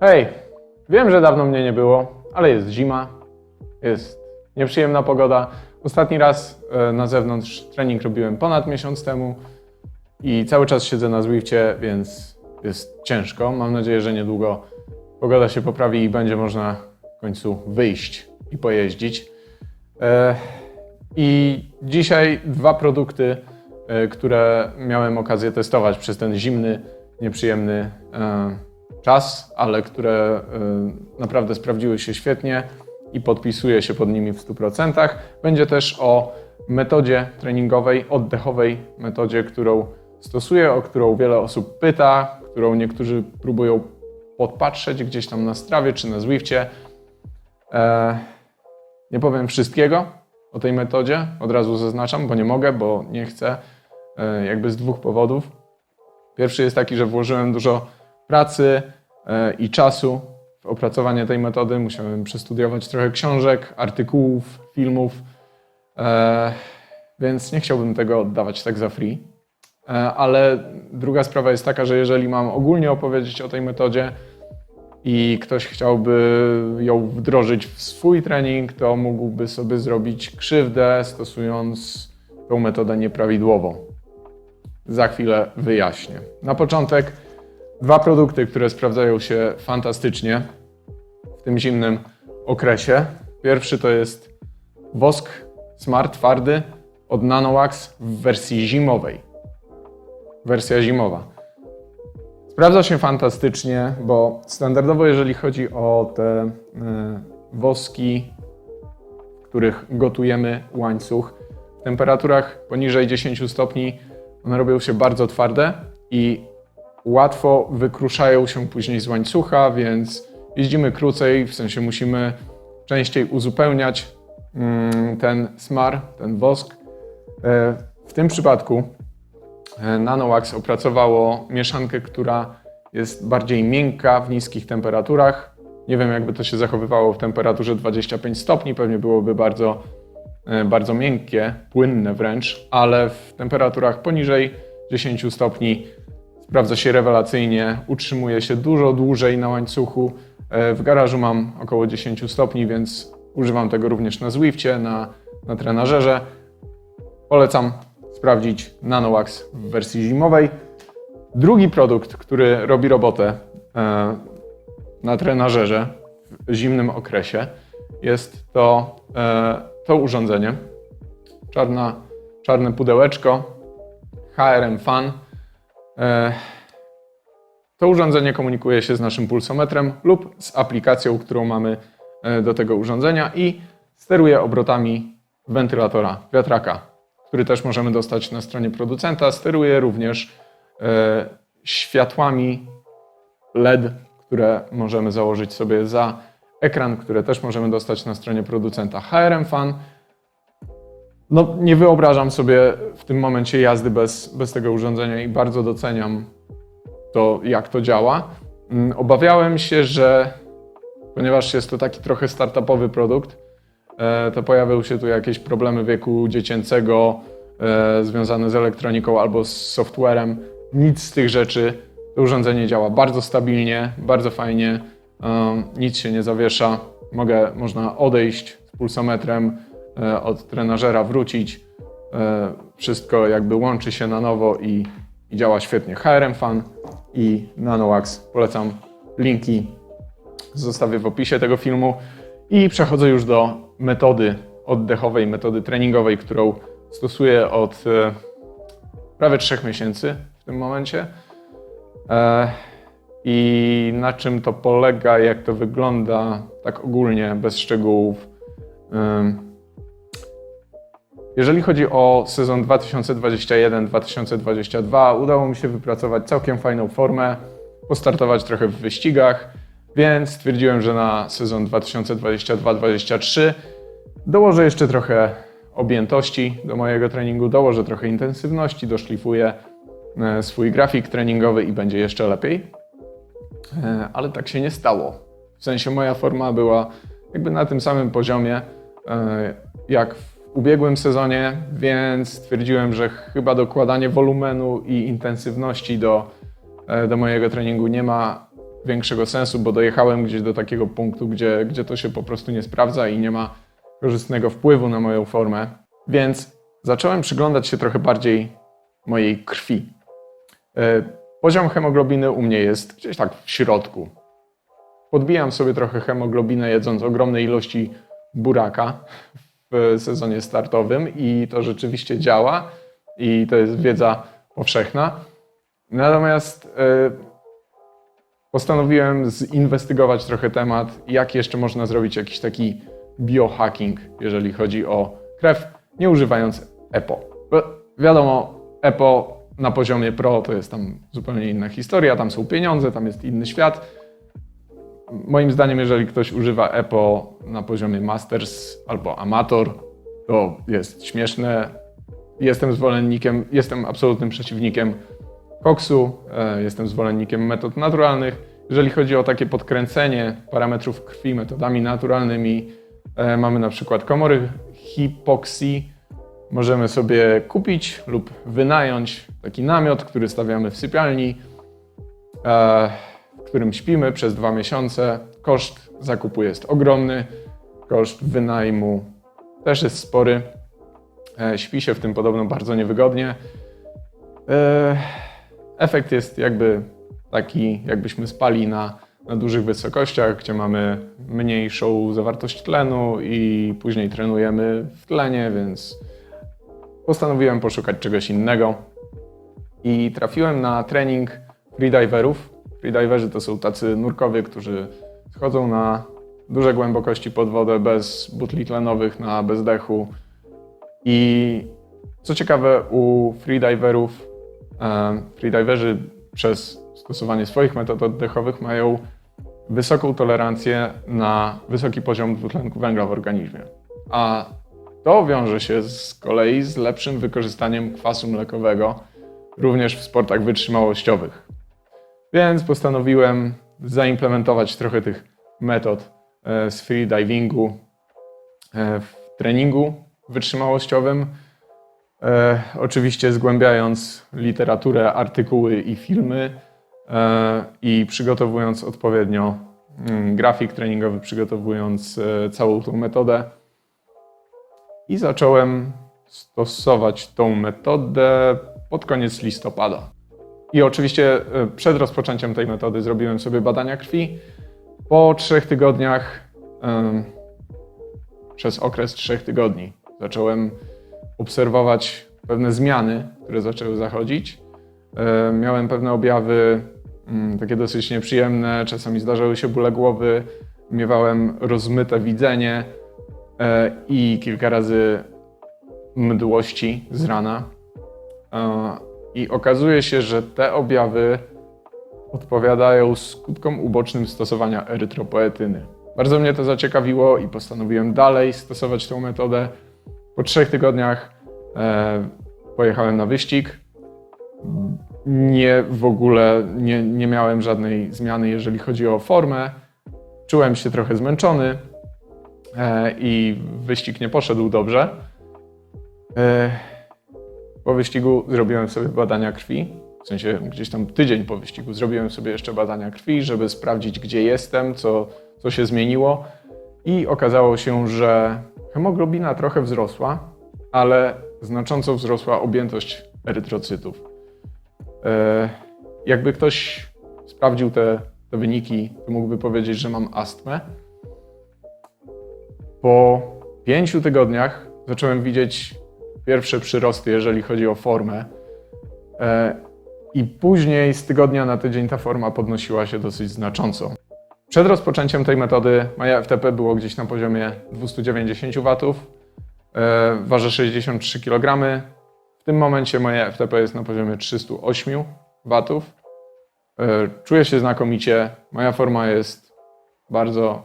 Hej, wiem, że dawno mnie nie było, ale jest zima, jest nieprzyjemna pogoda. Ostatni raz e, na zewnątrz trening robiłem ponad miesiąc temu i cały czas siedzę na Zwifcie, więc jest ciężko. Mam nadzieję, że niedługo pogoda się poprawi i będzie można w końcu wyjść i pojeździć. E, I dzisiaj dwa produkty, e, które miałem okazję testować przez ten zimny, nieprzyjemny czas, ale które e, naprawdę sprawdziły się świetnie i podpisuję się pod nimi w 100%. Będzie też o metodzie treningowej, oddechowej metodzie, którą stosuję, o którą wiele osób pyta, którą niektórzy próbują podpatrzeć gdzieś tam na strawie czy na Zwifcie. E, nie powiem wszystkiego o tej metodzie, od razu zaznaczam, bo nie mogę, bo nie chcę, e, jakby z dwóch powodów. Pierwszy jest taki, że włożyłem dużo pracy e, i czasu w opracowanie tej metody. Musiałem przestudiować trochę książek, artykułów, filmów, e, więc nie chciałbym tego oddawać tak za free. E, Ale druga sprawa jest taka, że jeżeli mam ogólnie opowiedzieć o tej metodzie i ktoś chciałby ją wdrożyć w swój trening, to mógłby sobie zrobić krzywdę stosując tą metodę nieprawidłową. Za chwilę wyjaśnię. Na początek dwa produkty, które sprawdzają się fantastycznie w tym zimnym okresie. Pierwszy to jest wosk Smart twardy od NanoWax w wersji zimowej. Wersja zimowa. Sprawdza się fantastycznie, bo standardowo, jeżeli chodzi o te e, woski, w których gotujemy łańcuch, w temperaturach poniżej 10 stopni one robią się bardzo twarde i łatwo wykruszają się później z łańcucha, więc jeździmy krócej, w sensie musimy częściej uzupełniać mm, ten smar, ten wosk. E, W tym przypadku e, NanoWax opracowało mieszankę, która jest bardziej miękka w niskich temperaturach. Nie wiem, jakby to się zachowywało w temperaturze 25 stopni, pewnie byłoby bardzo, e, bardzo miękkie, płynne wręcz, ale w temperaturach poniżej 10 stopni sprawdza się rewelacyjnie, utrzymuje się dużo dłużej na łańcuchu. E, W garażu mam około 10 stopni, więc używam tego również na Zwifcie, na, na trenażerze. Polecam sprawdzić NanoWax w wersji zimowej. Drugi produkt, który robi robotę e, na trenażerze w zimnym okresie, jest to, e, to urządzenie. Czarna, czarne pudełeczko HRM Fan. E, To urządzenie komunikuje się z naszym pulsometrem lub z aplikacją, którą mamy e, do tego urządzenia i steruje obrotami wentylatora wiatraka, który też możemy dostać na stronie producenta. Steruje również e, światłami LED, które możemy założyć sobie za ekran, które też możemy dostać na stronie producenta. HRM Fan. No, nie wyobrażam sobie w tym momencie jazdy bez, bez tego urządzenia i bardzo doceniam to, jak to działa. Mm, Obawiałem się, że ponieważ jest to taki trochę startupowy produkt, e, to pojawią się tu jakieś problemy wieku dziecięcego e, związane z elektroniką albo z softwarem. Nic z tych rzeczy. To urządzenie działa bardzo stabilnie, bardzo fajnie, um, nic się nie zawiesza. Mogę, można odejść z pulsometrem e, od trenażera, wrócić. E, Wszystko jakby łączy się na nowo i, i działa świetnie. HRM Fan i NanoWax. Polecam linki zostawię w opisie tego filmu. I przechodzę już do metody oddechowej, metody treningowej, którą stosuję od e, prawie trzech miesięcy w tym momencie. E, I na czym to polega, jak to wygląda, tak ogólnie, bez szczegółów. Jeżeli chodzi o sezon 2021-2022, udało mi się wypracować całkiem fajną formę, postartować trochę w wyścigach, więc stwierdziłem, że na sezon 2022-2023 dołożę jeszcze trochę objętości do mojego treningu, dołożę trochę intensywności, doszlifuję e, swój grafik treningowy i będzie jeszcze lepiej. E, Ale tak się nie stało. W sensie moja forma była jakby na tym samym poziomie e, jak w ubiegłym sezonie, więc stwierdziłem, że chyba dokładanie wolumenu i intensywności do, e, do mojego treningu nie ma większego sensu, bo dojechałem gdzieś do takiego punktu, gdzie, gdzie to się po prostu nie sprawdza i nie ma korzystnego wpływu na moją formę. Więc zacząłem przyglądać się trochę bardziej mojej krwi. E, Poziom hemoglobiny u mnie jest gdzieś tak w środku. Podbijam sobie trochę hemoglobinę jedząc ogromne ilości buraka sezonie startowym i to rzeczywiście działa i to jest wiedza powszechna. Natomiast e, postanowiłem zinwestygować trochę temat, jak jeszcze można zrobić jakiś taki biohacking, jeżeli chodzi o krew, nie używając EPO. Bo wiadomo, EPO na poziomie pro to jest tam zupełnie inna historia, tam są pieniądze, tam jest inny świat. Moim zdaniem, jeżeli ktoś używa EPO na poziomie Masters albo Amator, to jest śmieszne. Jestem zwolennikiem, jestem absolutnym przeciwnikiem koksu, e, jestem zwolennikiem metod naturalnych. Jeżeli chodzi o takie podkręcenie parametrów krwi metodami naturalnymi, e, mamy na przykład komory hipoksji. Możemy sobie kupić lub wynająć taki namiot, który stawiamy w sypialni, e, w którym śpimy przez dwa miesiące. Koszt zakupu jest ogromny, koszt wynajmu też jest spory. E, Śpi się w tym podobno bardzo niewygodnie. E, Efekt jest jakby taki, jakbyśmy spali na, na dużych wysokościach, gdzie mamy mniejszą zawartość tlenu i później trenujemy w tlenie, więc postanowiłem poszukać czegoś innego i trafiłem na trening freediverów. Freediverzy to są tacy nurkowie, którzy schodzą na duże głębokości pod wodę bez butli tlenowych, na bezdechu. I co ciekawe, u freediverów, e, freediverzy przez stosowanie swoich metod oddechowych mają wysoką tolerancję na wysoki poziom dwutlenku węgla w organizmie. A to wiąże się z kolei z lepszym wykorzystaniem kwasu mlekowego, również w sportach wytrzymałościowych. Więc postanowiłem zaimplementować trochę tych metod e, z freedivingu e, w treningu wytrzymałościowym. E, oczywiście zgłębiając literaturę, artykuły i filmy i przygotowując odpowiednio mm, grafik treningowy, przygotowując całą tą metodę. I zacząłem stosować tą metodę pod koniec listopada. I oczywiście e, przed rozpoczęciem tej metody zrobiłem sobie badania krwi. Po trzech tygodniach, przez okres trzech tygodni, zacząłem obserwować pewne zmiany, które zaczęły zachodzić. E, Miałem pewne objawy mm, takie dosyć nieprzyjemne, czasami zdarzały się bóle głowy, miewałem rozmyte widzenie e, i kilka razy mdłości z rana. I okazuje się, że te objawy odpowiadają skutkom ubocznym stosowania erytropoetyny. Bardzo mnie to zaciekawiło i postanowiłem dalej stosować tą metodę. Po trzech tygodniach e, pojechałem na wyścig. Nie w ogóle nie, nie miałem żadnej zmiany, jeżeli chodzi o formę. Czułem się trochę zmęczony e, i wyścig nie poszedł dobrze. E, po wyścigu zrobiłem sobie badania krwi. W sensie gdzieś tam tydzień po wyścigu zrobiłem sobie jeszcze badania krwi, żeby sprawdzić, gdzie jestem, co, co się zmieniło. I okazało się, że hemoglobina trochę wzrosła, ale znacząco wzrosła objętość erytrocytów. E, jakby ktoś sprawdził te, te wyniki, to mógłby powiedzieć, że mam astmę. Po pięciu tygodniach zacząłem widzieć pierwsze przyrosty, jeżeli chodzi o formę. E, I później z tygodnia na tydzień ta forma podnosiła się dosyć znacząco. Przed rozpoczęciem tej metody moje FTP było gdzieś na poziomie 290 W. E, Ważę 63 kg. W tym momencie moje FTP jest na poziomie 308 W. E, Czuję się znakomicie. Moja forma jest bardzo,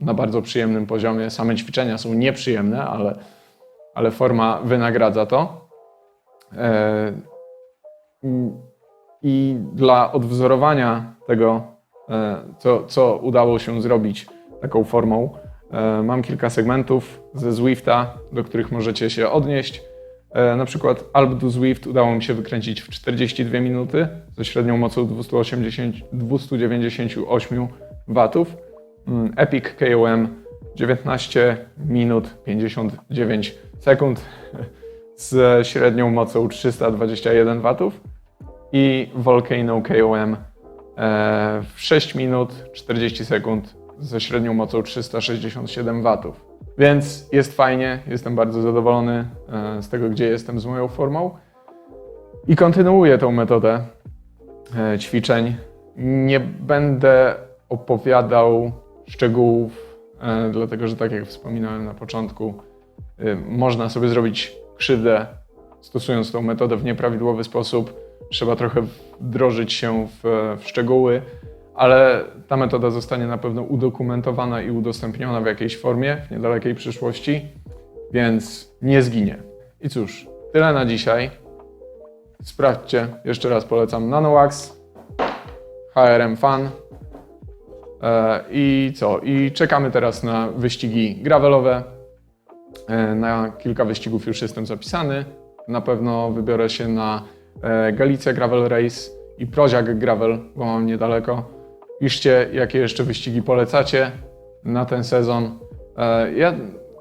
na bardzo przyjemnym poziomie. Same ćwiczenia są nieprzyjemne, ale, ale forma wynagradza to. E, I dla odwzorowania tego, e, co, co udało się zrobić taką formą, e, mam kilka segmentów ze Zwifta, do których możecie się odnieść. Na przykład Alp du Zwift udało mi się wykręcić w 42 minuty ze średnią mocą 280, 298 watów. Mm, Epic KOM 19 minut 59 sekund z średnią mocą 321 watów i Volcano KOM e, w 6 minut 40 sekund ze średnią mocą 367 watów. Więc jest fajnie, jestem bardzo zadowolony e, z tego, gdzie jestem z moją formą i kontynuuję tą metodę e, ćwiczeń. Nie będę opowiadał szczegółów, dlatego że tak jak wspominałem na początku, y, można sobie zrobić krzywdę stosując tą metodę w nieprawidłowy sposób. Trzeba trochę wdrożyć się w, w szczegóły, ale ta metoda zostanie na pewno udokumentowana i udostępniona w jakiejś formie w niedalekiej przyszłości, więc nie zginie. I cóż, tyle na dzisiaj. Sprawdźcie, jeszcze raz polecam NanoWax, HRM Fan. E, I co? I czekamy teraz na wyścigi gravelowe. E, Na kilka wyścigów już jestem zapisany. Na pewno wybiorę się na e, Galicję Gravel Race i Proziak Gravel, bo mam niedaleko. Piszcie, jakie jeszcze wyścigi polecacie na ten sezon. Ja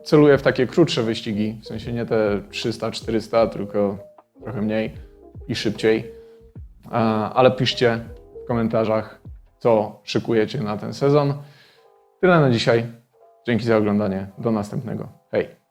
celuję w takie krótsze wyścigi, w sensie nie te 300-400, tylko trochę mniej i szybciej. Ale piszcie w komentarzach, co szykujecie na ten sezon. Tyle na dzisiaj. Dzięki za oglądanie. Do następnego. Hej!